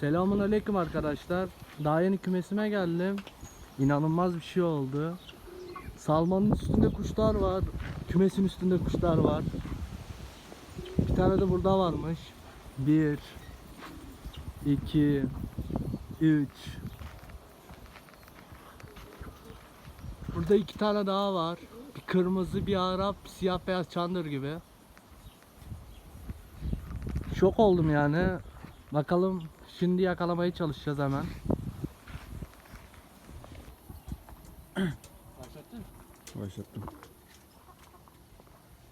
Selamun aleyküm arkadaşlar. Daha yeni kümesime geldim. İnanılmaz bir şey oldu. Salmanın üstünde kuşlar var. Kümesin üstünde kuşlar var. Bir tane de burada varmış. Bir, iki, üç. Burada iki tane daha var. Bir kırmızı, bir Arap, bir siyah beyaz çandır gibi. Şok oldum yani. Bakalım şimdi yakalamaya çalışacağız hemen. Başlattın. Başlattım.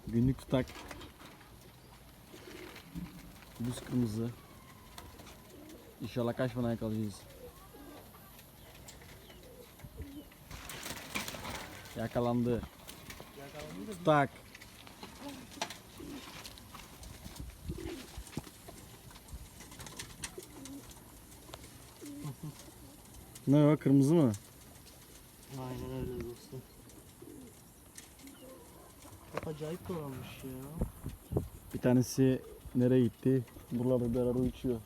Günlük tutak. Düz kırmızı. İnşallah kaç bana yakalayacağız. Yakalandı. Tutak. Ne o kırmızı mı? Aynen öyle dostum. Çok acayip dolanmış ya. Bir tanesi nereye gitti? Buralarda bir arada uçuyor.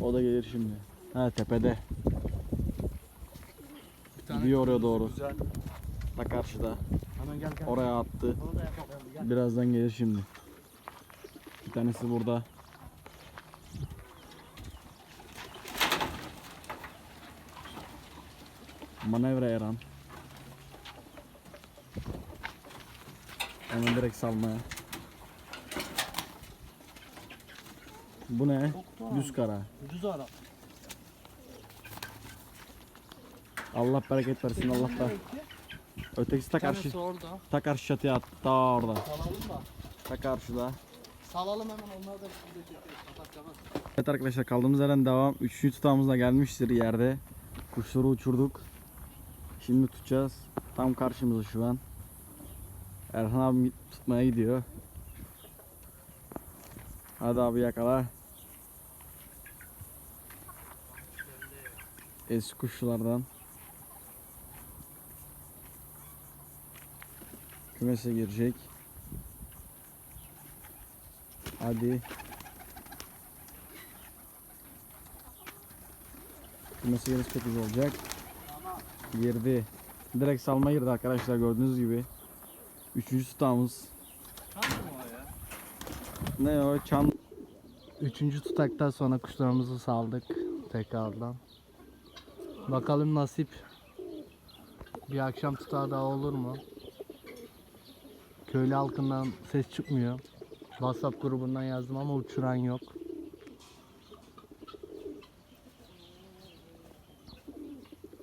O da gelir şimdi. Ha tepede. Bir tane Gidiyor oraya doğru. Güzel. Ta karşıda. Hemen gel gel. Oraya attı. Da yakalayalım gel. Birazdan gelir şimdi. Bir tanesi burada. Manevra yaran. Hemen direkt salmaya. Bu ne? Düz kara. Düz Arap. Allah bereket versin Allah da. Ötekisi ta karşı, orada. ta karşı çatıya attı. Ta orada. Salalım da. Ta karşıda. Salalım hemen onları da. Evet arkadaşlar kaldığımız yerden devam. Üçüncü tutağımız gelmiştir yerde. Kuşları uçurduk. Şimdi tutacağız. Tam karşımızda şu an. Erhan abi tutmaya gidiyor. Hadi abi yakala. Eski kuşlardan. Kümese girecek. Hadi. Çok güzel olacak. Girdi. Direkt salma girdi arkadaşlar gördüğünüz gibi. Üçüncü tutağımız. Ne o çan Üçüncü tutaktan sonra kuşlarımızı saldık tekrardan. Bakalım nasip. Bir akşam tutağı daha olur mu? Köylü halkından ses çıkmıyor. WhatsApp grubundan yazdım ama uçuran yok.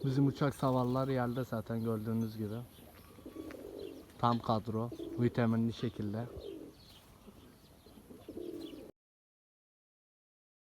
Bizim uçak savarlar yerde zaten gördüğünüz gibi. Tam kadro, vitaminli şekilde.